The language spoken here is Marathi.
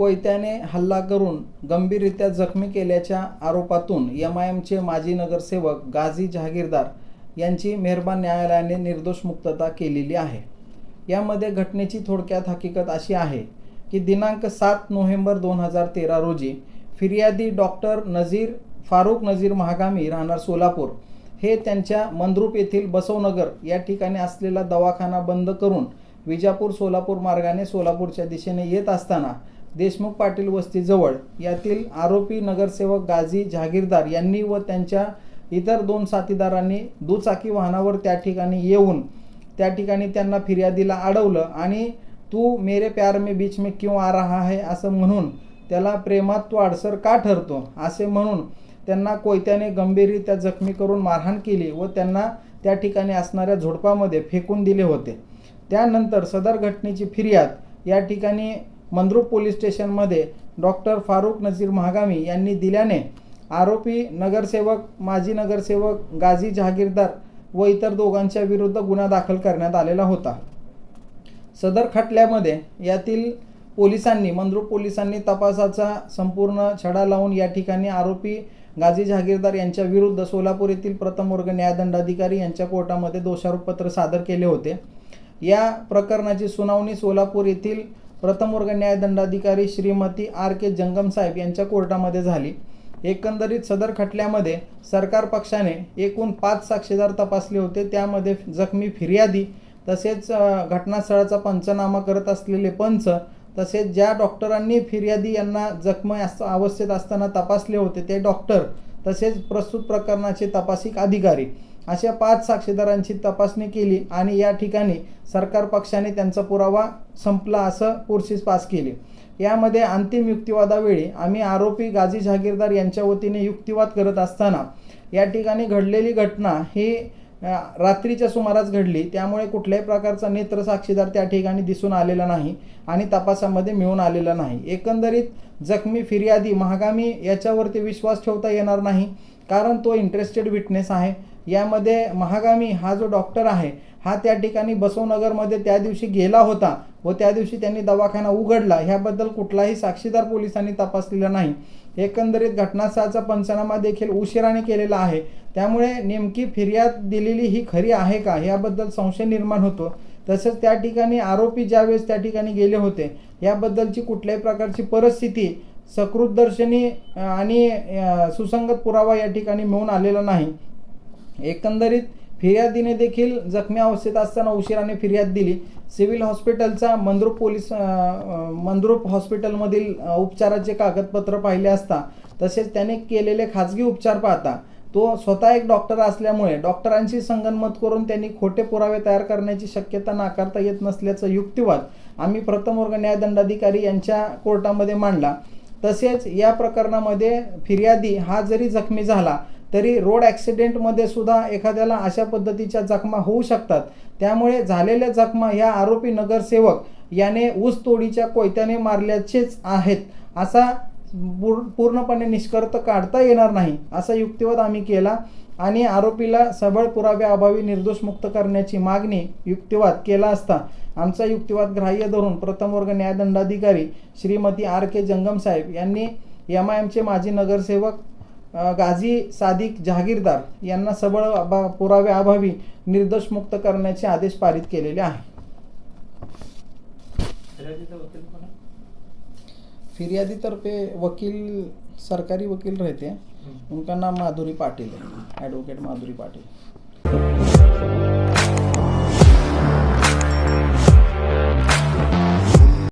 कोयत्याने हल्ला करून गंभीररित्या जखमी केल्याच्या आरोपातून एम आय एमचे माजी नगरसेवक गाझी जहागीरदार यांची मेहरबान न्यायालयाने निर्दोष मुक्तता केलेली आहे. यामध्ये घटनेची थोडक्यात हकीकत अशी आहे की दिनांक सात नोव्हेंबर दोन हजार तेरा रोजी फिर्यादी डॉक्टर नझीर फारुख नझीर महागामी राहणार सोलापूर हे त्यांच्या मंद्रुप येथील बसवनगर या ठिकाणी असलेला दवाखाना बंद करून विजापूर सोलापूर मार्गाने सोलापूरच्या दिशेने येत असताना देशमुख पाटील वस्तीजवळ यातील आरोपी नगरसेवक गाझी जहागीरदार यांनी व त्यांच्या इतर दोन साथीदारांनी दुचाकी वाहनावर त्या ठिकाणी येऊन त्या ठिकाणी त्यांना फिर्यादीला अडवलं आणि तू मेरे प्यार में बीच में क्यों आ रहा है? असं म्हणून त्याला प्रेमात तो अडसर का ठरतो? असे म्हणून त्यांना कोयत्याने गंभीररित्या जखमी करून मारहाण केली व त्यांना त्या ठिकाणी असणाऱ्या झोडपामध्ये फेकून दिले होते. त्यानंतर सदर घटनेची फिर्याद या ठिकाणी मंद्रुप पोलीस स्टेशनमध्ये डॉक्टर फारुख नजीर महागामी यांनी दिल्याने आरोपी नगरसेवक माजी नगरसेवक गाझी जहागीरदार व इतर दोघांच्या विरुद्ध गुन्हा दाखल करण्यात आलेला होता. सदर खटल्यामध्ये यातील पोलिसांनी मंद्रुप पोलिसांनी तपासाचा संपूर्ण छडा लावून या ठिकाणी आरोपी गाझी जहागीरदार यांच्या विरुद्ध सोलापूर येथील प्रथम वर्ग न्यायदंडाधिकारी यांच्या कोर्टामध्ये दोषारोपपत्र सादर केले होते. या प्रकरणाची सुनावणी सोलापूर येथील प्रथम वर्ग न्यायदंडाधिकारी श्रीमती आर के जंगम साहेब यांच्या कोर्टामध्ये झाली. एकंदरीत सदर खटल्यामध्ये सरकार पक्षाने एकूण पाच साक्षीदार तपासले होते. त्यामध्ये जखमी फिर्यादी तसेच घटनास्थळाचा पंचनामा करत असलेले पंच तसेच ज्या डॉक्टरांनी फिर्यादी यांना जखम अस अवस्थेत असताना तपासले होते ते डॉक्टर तसेच प्रस्तुत प्रकरणाचे तपासिक अधिकारी. अशा पाच साक्षीदारांची तपासणी केली आणि या ठिकाणी सरकार पक्षाने त्यांचा पुरावा संपला असं पुरशीस पास केली. यामध्ये अंतिम युक्तिवादावेळी आम्ही आरोपी गाझी जहागीरदार यांच्या वतीने युक्तिवाद करत असताना या ठिकाणी घडलेली घटना ही रात्रीच्या सुमारास घडली. त्यामुळे कुठल्याही प्रकारचा नेत्र साक्षीदार त्या ठिकाणी दिसून आलेला नाही आणि तपासामध्ये मिळून आलेला नाही. एकंदरीत जखमी फिर्यादी महागामी याच्यावरती विश्वास ठेवता येणार नाही कारण तो इंटरेस्टेड विटनेस आहे. यामध्ये महागामी हा जो डॉक्टर आहे हा त्या ठिकाणी बसवनगरमध्ये त्या दिवशी गेला होता व त्या दिवशी त्यांनी दवाखाना उघडला. ह्याबद्दल कुठलाही साक्षीदार पोलिसांनी तपासलेला नाही. एकंदरीत घटनास्थळाचा पंचनामा देखील उशिराने केलेला आहे. त्यामुळे नेमकी फिर्याद दिलेली ही खरी आहे का? याबद्दल संशय निर्माण होतो. तसंच त्या ठिकाणी आरोपी ज्यावेळेस त्या ठिकाणी गेले होते याबद्दलची कुठल्याही प्रकारची परिस्थिती सकृतदर्शनी आणि सुसंगत पुरावा या ठिकाणी मिळून आलेला नाही. एकंदरीत फिर्यादीने देखील जखमी अवस्थेत असताना उशिराने फिर्याद दिली. सिव्हिल हॉस्पिटलचा मंद्रुप पोलीस अ, मंद्रुप हॉस्पिटलमधील उपचाराचे कागदपत्र पाहिले असता तसेच त्याने केलेले खाजगी उपचार पाहता तो स्वतः एक डॉक्टर असल्यामुळे डॉक्टरांशी संगनमत करून त्यांनी खोटे पुरावे तयार करण्याची शक्यता नाकारता येत नसल्याचं युक्तिवाद आम्ही प्रथम वर्ग न्यायदंडाधिकारी यांच्या कोर्टामध्ये मांडला. तसेच या प्रकरणामध्ये फिर्यादी हा जरी जखमी झाला तरी रोड ॲक्सिडेंटमध्ये सुद्धा एखाद्याला अशा पद्धतीच्या जखमा होऊ शकतात. त्यामुळे झालेल्या जखमा ह्या आरोपी नगरसेवक याने ऊसतोडीच्या कोयत्याने मारल्याचेच आहेत. असा पूर- पूर्णपणे निष्कर्ष काढता येणार नाही असा युक्तिवाद आम्ही केला आणि आरोपीला सबळ पुराव्याअभावी निर्दोष मुक्त करण्याची मागणी युक्तिवाद केला असता. आमचा युक्तिवाद ग्राह्य धरून प्रथम वर्ग न्यायदंडाधिकारी श्रीमती आर के जंगम साहेब यांनी एम आय एमचे माजी नगरसेवक गाझी सादिक जहागीरदार यांना सबळ अभा पुराव्याअभावी निर्दोष मुक्त करण्याचे आदेश पारित केलेले आहे? फिर्यादीतर्फे वकील सरकारी वकील रहते. उनका नाम माधुरी पाटिल है एडवोकेट माधुरी पाटिल.